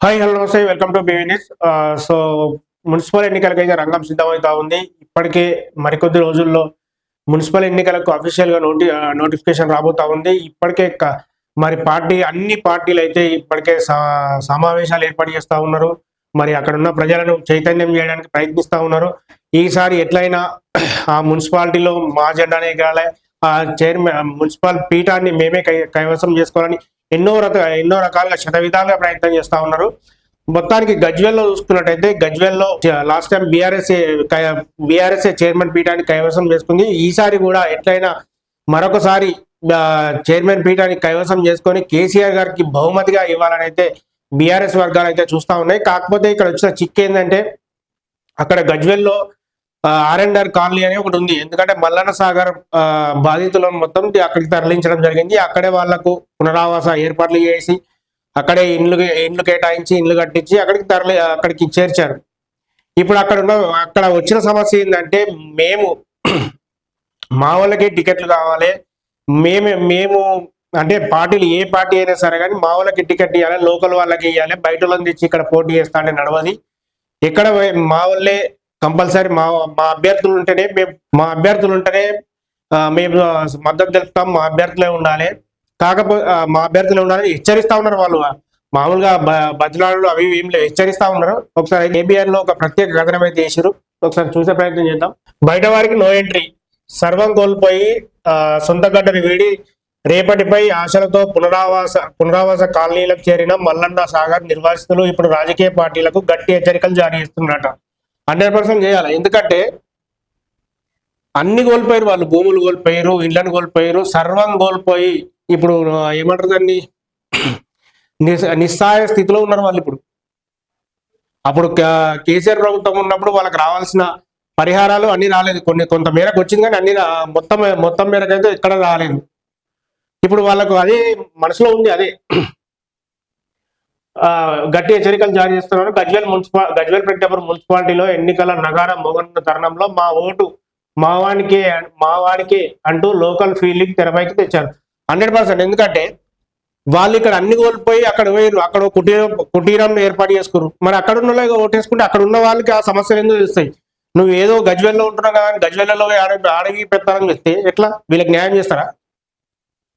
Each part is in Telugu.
Hi hello namaste. Welcome to బీవీనిస్ so municipal ఎన్నికలకైతే రంగం సిద్ధమవుతా ఉంది. ఇప్పటికే మరికొద్ది రోజుల్లో మున్సిపల్ ఎన్నికలకు అఫీషియల్గా నోటి uh, నోటిఫికేషన్ రాబోతా ఉంది. ఇప్పటికే మరి పార్టీ అన్ని పార్టీలు అయితే ఇప్పటికే సమావేశాలు ఏర్పాటు చేస్తా ఉన్నారు. మరి అక్కడ ఉన్న ప్రజలను చైతన్యం చేయడానికి ప్రయత్నిస్తా ఉన్నారు. ఈసారి ఎట్లయినా ఆ మున్సిపాలిటీలో మా జెండానే ఎగరాలి. చైర్మన్ మున్సిపల్ పీఠాన్ని మేమే కై కైవసం చేసుకోవాలని ఎన్నో రక ఎన్నో రకాలుగా శతవిధాలుగా ప్రయత్నం చేస్తా ఉన్నారు. మొత్తానికి గజ్వెల్లో చూసుకున్నట్టయితే గజ్వెల్లో last time BRS BRS chairman పీఠాన్ని కైవసం చేసుకుంది. ఈసారి కూడా ఎట్లయినా మరొకసారి చైర్మన్ పీఠాన్ని కైవసం చేసుకొని కేసీఆర్ గారికి బహుమతిగా ఇవ్వాలని అయితే బీఆర్ఎస్ వర్గాలు అయితే చూస్తా ఉన్నాయి. కాకపోతే ఇక్కడ వచ్చిన చిక్ ఏంటంటే అక్కడ గజ్వెల్లో ఆర్ అండ్ ఆర్ కాలనీ అని ఒకటి ఉంది. ఎందుకంటే మల్లన్న సాగర్ బాధితులను మొత్తం అక్కడికి తరలించడం జరిగింది. అక్కడే వాళ్ళకు పునరావాస ఏర్పాట్లు చేసి అక్కడే ఇండ్లు ఇండ్లు కేటాయించి ఇండ్లు కట్టించి అక్కడికి తరలి అక్కడికి చేర్చారు. ఇప్పుడు అక్కడ ఉన్న అక్కడ వచ్చిన సమస్య ఏంటంటే మేము మా వాళ్ళకి టికెట్లు కావాలి. మేమే మేము అంటే పార్టీలు ఏ పార్టీ అయినా సరే కానీ మా వాళ్ళకి టికెట్ ఇవ్వాలి లోకల్ వాళ్ళకి ఇవ్వాలి బయట వాళ్ళని తెచ్చి ఇక్కడ పోటీ చేస్తా అంటే నడవది. ఎక్కడ పోయి- మా వాళ్ళే కంపల్సరీ మా మా అభ్యర్థులు ఉంటేనే మేము మా అభ్యర్థులు ఉంటేనే మేము మద్దతు తెలుపుతాం మా అభ్యర్థులే ఉండాలి. కాకపోతే మా అభ్యర్థులే ఉండాలని హెచ్చరిస్తా ఉన్నారు వాళ్ళు. మామూలుగా బ- అవి ఏం లేవు. హెచ్చరిస్తా ఉన్నారు. ఒకసారి ఏబిఆర్లో ఒక ప్రత్యేక కథనం అయితే చేసారు ఒకసారి చూసే ప్రయత్నం చేద్దాం. బయట వారికి నో ఎంట్రీ. సర్వం కోల్పోయి సొంత గడ్డని వీడి రేపటిపై ఆశలతో పునరావాస పునరావాస కాలనీలకు చేరిన మల్లన్న సాగర్ నిర్వాసితులు ఇప్పుడు రాజకీయ పార్టీలకు గట్టి హెచ్చరికలు జారీ చేస్తున్నారట. హండ్రెడ్ పర్సెంట్ చేయాలి. ఎందుకంటే అన్ని కోల్పోయారు వాళ్ళు. భూములు కోల్పోయారు ఇళ్ళను కోల్పోయారు సర్వం కోల్పోయి ఇప్పుడు ఏమంటారు దాన్ని? నిస్- నిస్సహాయ స్థితిలో ఉన్నారు వాళ్ళు ఇప్పుడు. అప్పుడు కేసీఆర్ ప్రభుత్వం ఉన్నప్పుడు వాళ్ళకి రావాల్సిన పరిహారాలు అన్ని రాలేదు. కొన్ని కొంత మేరకు వచ్చింది కానీ అన్ని రా- మొత్తం మొత్తం మేరకు అయితే ఎక్కడ రాలేదు. ఇప్పుడు వాళ్ళకు అదే మనసులో ఉంది అదే. గట్టి హెచ్చరికలు జారీ చేస్తున్నారు గజ్వేల్ మున్సిపల్ గజ్వేల్ పెట్టేపూర్ మున్సిపాలిటీలో ఎన్నికల నగారం మోగనున్న తరుణంలో మా ఓటు మావానికి మావాడికి అంటూ లోకల్ ఫీల్డింగ్ తెరపైకి తెచ్చారు. Hundred percent. ఎందుకంటే వాళ్ళు ఇక్కడ అన్ని కోల్పోయి అక్కడ పోయారు అక్కడ కుటీరం కుటీరం ఏర్పాటు చేసుకురు మరి అక్కడ ఉన్న వాళ్ళు ఓటేసుకుంటే అక్కడ ఉన్న వాళ్ళకి ఆ సమస్యలు ఎందుకు తెలుస్తాయి? నువ్వు ఏదో గజ్వెల్లో ఉంటున్నావు కదా అని గజ్వెల్లలో ఆడ ఆడవి పెడతారని చెప్తే ఎట్లా? వీళ్ళకి న్యాయం చేస్తారా?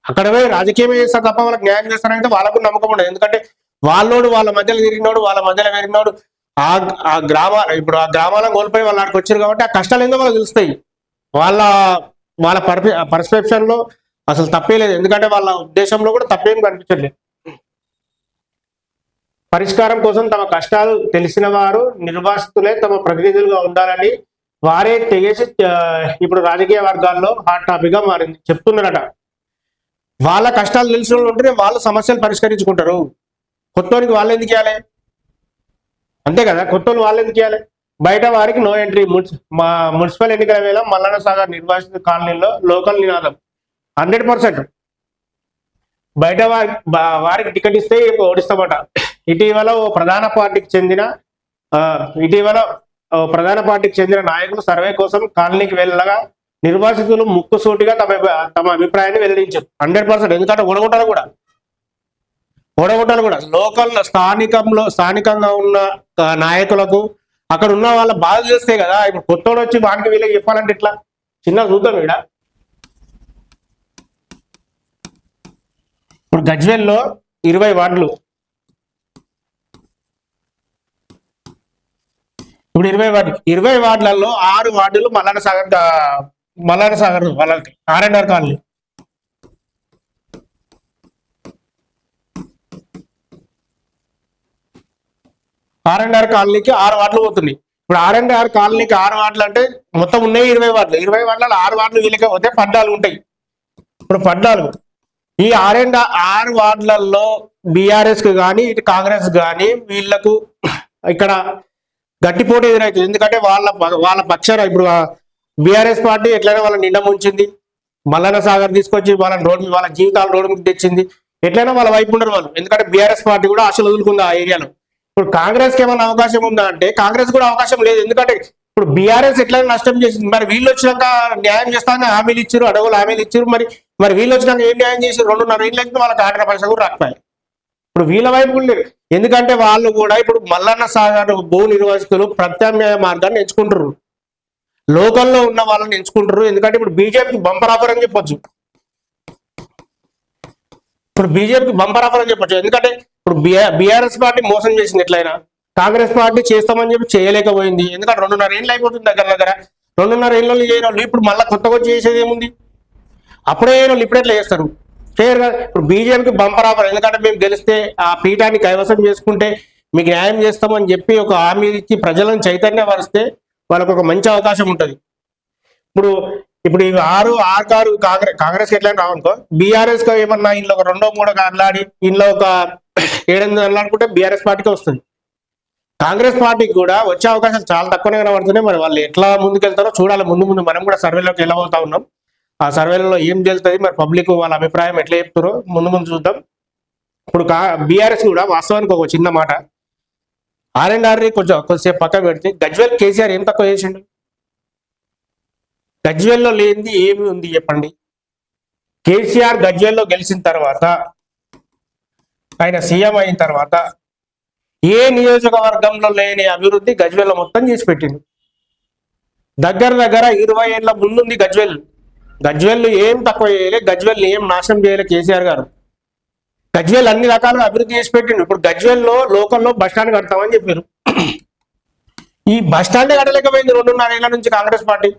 అక్కడ పోయి రాజకీయం చేస్తారు తప్ప వాళ్ళకి న్యాయం చేస్తారంటే వాళ్ళకు నమ్మకం ఉండదు. ఎందుకంటే వాళ్ళోడు వాళ్ళ మధ్యలో తిరిగినోడు వాళ్ళ మధ్యలో పెరిగినోడు ఆ ఆ గ్రామ ఇప్పుడు ఆ గ్రామాలను కోల్పోయి వాళ్ళ ఆడికి వచ్చారు కాబట్టి ఆ కష్టాలు ఏందో వాళ్ళకి తెలుస్తాయి? వాళ్ళ వాళ్ళ పర్సెప్షన్లో అసలు తప్పే లేదు. ఎందుకంటే వాళ్ళ ఉద్దేశంలో కూడా తప్పేం కనిపించట్లేదు పరిష్కారం కోసం తమ కష్టాలు తెలిసిన వారు నిర్వాసితులే తమ ప్రతినిధులుగా ఉండాలని వారే తెగేసి ఇప్పుడు రాజకీయ వర్గాల్లో హాట్ టాపిక్గా మారింది చెప్తున్నారట. వాళ్ళ కష్టాలు తెలిసిన వాళ్ళు ఉంటేనే వాళ్ళ సమస్యలు పరిష్కరించుకుంటారు. కొత్తోనికి వాళ్ళు ఎందుకు ఇవ్వాలి అంతే కదా కొత్తోళ్ళు వాళ్ళు ఎందుకు ఇవ్వాలి బయట వారికి నో ఎంట్రీ మున్సి- మా మున్సిపల్ ఎన్నికల వేళ మల్లన్న సాగర్ నిర్వాసిత కాలనీలో లోకల్ నినాదం. Hundred percent. బయట వారి వారికి టికెట్ ఇస్తే ఓడిస్తామట. ఇటీవల ఓ ప్రధాన పార్టీకి చెందిన ఇటీవల ప్రధాన పార్టీకి చెందిన నాయకులు సర్వే కోసం కాలనీకి వెళ్ళగా నిర్వాసితులు ముక్కుసూటిగా తమ తమ అభిప్రాయాన్ని వెల్లడించారు. Hundred percent. ఎందుకంటే ఓడగొట్టాలి కూడా. ఓడగొట్టాలి కూడా. లోకల్ స్థానికంలో స్థానికంగా ఉన్న నాయకులకు అక్కడ ఉన్న వాళ్ళ బాధ చేస్తే కదా ఇప్పుడు కొత్తోడు వచ్చి వానికి వీళ్ళకి చెప్పాలంటే ఇట్లా చిన్న చూద్దాం ఇక్కడ ఇప్పుడు గజ్వెల్లో ఇరవై వార్డులు. ఇప్పుడు ఇరవై వార్డు ఇరవై వార్డులలో ఆరు వార్డులు మల్లన సాగర్ మల్లన సాగర్ వాళ్ళకి R and R colony. R and R కాలనీకి ఆరు వార్డులు పోతున్నాయి. ఇప్పుడు ఆర్ అండ్ ఆర్ కాలనీకి ఆరు వార్డులు అంటే మొత్తం ఉన్నాయి ఇరవై వార్డులు. ఇరవై వార్డులలో ఆరు వార్డులు వీళ్ళకే పోతే పద్నాలుగు ఉంటాయి. ఇప్పుడు పద్నాలుగు. ఈ ఆర్ అండ్ ఆరు వార్డులలో బీఆర్ఎస్కి కానీ ఇటు కాంగ్రెస్ కానీ వీళ్ళకు ఇక్కడ గట్టి పోటీ ఎదురవుతుంది ఎందుకంటే వాళ్ళ వాళ్ళ పక్షాన ఇప్పుడు బీఆర్ఎస్ పార్టీ ఎట్లయినా వాళ్ళ నిండా ముంచింది. మల్లన్న సాగర్ తీసుకొచ్చి వాళ్ళ రోడ్డు వాళ్ళ జీవితాలు రోడ్డు తెచ్చింది. ఎట్లయినా వాళ్ళ వైపు ఉండరు వాళ్ళు. ఎందుకంటే బీఆర్ఎస్ పార్టీ కూడా ఆశలు వదులుకుంది ఆ ఏరియాలో. ఇప్పుడు కాంగ్రెస్కి ఏమైనా అవకాశం ఉందా అంటే కాంగ్రెస్ కూడా అవకాశం లేదు. ఎందుకంటే ఇప్పుడు బీఆర్ఎస్ ఎట్లా నష్టం చేసింది. మరి వీళ్ళు వచ్చినాక న్యాయం చేస్తానే హామీలు ఇచ్చారు అడవులు హామీలు ఇచ్చారు. మరి మరి వీళ్ళు వచ్చినాక ఏం న్యాయం చేసి రెండున్నర ఏళ్ళు అయితే వాళ్ళకి ఆటల పైసలు కూడా రాకపోయాయి. ఇప్పుడు వీళ్ళ వైపు కూడా లేరు ఎందుకంటే వాళ్ళు కూడా ఇప్పుడు మల్లన్న సాగర్ భూ నిర్వాసితులు ప్రత్యామ్నాయ మార్గాన్ని ఎంచుకుంటారు లోకల్లో ఉన్న వాళ్ళని ఎంచుకుంటారు ఎందుకంటే ఇప్పుడు బీజేపీకి బంపర్ ఆఫర్ అని చెప్పొచ్చు. ఇప్పుడు బీజేపీకి బంపర్ ఆఫర్ అని చెప్పొచ్చు. ఎందుకంటే ఇప్పుడు బీఆర్ఎస్ పార్టీ మోసం చేసింది ఎట్లయినా? కాంగ్రెస్ పార్టీ చేస్తామని చెప్పి చేయలేకపోయింది. ఎందుకంటే రెండున్నర ఏళ్ళు అయిపోతుంది దగ్గర దగ్గర. రెండున్నర ఏళ్ళు చేయని వాళ్ళు ఇప్పుడు మళ్ళీ కొత్తగా వచ్చి చేసేది ఏముంది? అప్పుడే వాళ్ళు ఇప్పుడు ఎట్లా చేస్తారు? చేయరు కదా ఇప్పుడు బీజేపీకి బంపర్ ఆఫర్. ఎందుకంటే మేము గెలిస్తే ఆ పీఠాన్ని కైవసం చేసుకుంటే మీకు న్యాయం చేస్తామని చెప్పి ఒక హామీ ఇచ్చి ప్రజలను చైతన్యపరిస్తే వాళ్ళకు ఒక మంచి అవకాశం ఉంటుంది. ఇప్పుడు ఇప్పుడు ఇవి ఆరు ఆరు కారు కాంగ్రెస్ కాంగ్రెస్ ఎట్లా రావనుకో బీఆర్ఎస్ ఏమన్నా ఇంట్లో ఒక రెండో మూడో కార్లాడి ఇంట్లో ఒక ఏడెనిమిది అనుకుంటే బీఆర్ఎస్ పార్టీకి వస్తుంది. కాంగ్రెస్ పార్టీకి కూడా వచ్చే అవకాశాలు చాలా తక్కువనే కనబడుతున్నాయి. మరి వాళ్ళు ఎట్లా ముందుకెళ్తారో చూడాలి. ముందు ముందు మనం కూడా సర్వేలోకి వెళ్ళబోతా ఉన్నాం. ఆ సర్వేలలో ఏం తెలుస్తుంది మరి పబ్లిక్ వాళ్ళ అభిప్రాయం ఎట్లా చెప్తారో ముందు ముందు చూద్దాం. ఇప్పుడు కా బీఆర్ఎస్ కూడా వాస్తవానికి ఒక చిన్న మాట. ఆర్ అండ్ కొంచెం కొంచెంసేపు పక్క పెడితే గజ్వెల్ కేసీఆర్ ఏం తక్కువ చేసిండు? గజ్వెల్లో లేనిది ఏమి ఉంది చెప్పండి? కేసీఆర్ గజ్వెల్లో గెలిచిన తర్వాత ఆయన సీఎం అయిన తర్వాత ఏ నియోజకవర్గంలో లేని అభివృద్ధి గజ్వెల్లో మొత్తం చేసి పెట్టిండు. దగ్గర దగ్గర ఇరవై ఏళ్ళ ముందుంది గజ్వెల్. గజ్వెల్ ఏం తక్కువ చేయలే గజ్వెల్ ఏం నాశనం చేయలే కేసీఆర్ గారు. గజ్వెల్ అన్ని రకాలుగా అభివృద్ధి చేసి పెట్టిండు. ఇప్పుడు గజ్వెల్లో లోకల్లో బస్ స్టాండ్ కడతామని చెప్పారు. ఈ బస్ కట్టలేకపోయింది రెండున్నర ఏళ్ళ నుంచి కాంగ్రెస్ పార్టీ.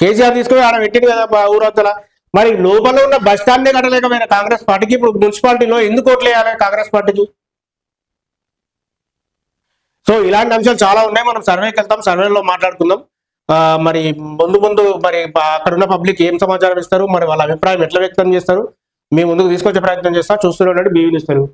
కేసీఆర్ తీసుకుని ఆడ పెట్టింది కదా ఊరవతల మరి లోపల ఉన్న బస్ స్టాండే కట్టలేకపోయిన కాంగ్రెస్ పార్టీకి ఇప్పుడు మున్సిపాలిటీలో ఎందుకు ఓట్లు వేయాలి కాంగ్రెస్ పార్టీకి? సో ఇలాంటి అంశాలు చాలా ఉన్నాయి. మనం సర్వేకి వెళ్తాం సర్వేలో మాట్లాడుకుందాం. మరి ముందు ముందు మరి అక్కడ ఉన్న పబ్లిక్ ఏం సమాచారం ఇస్తారు? మరి వాళ్ళ అభిప్రాయం ఎట్లా వ్యక్తం చేస్తారు? మీ ముందుకు తీసుకొచ్చే ప్రయత్నం చేస్తా. చూస్తూనే ఉండండి. బీవీ ఇస్తారు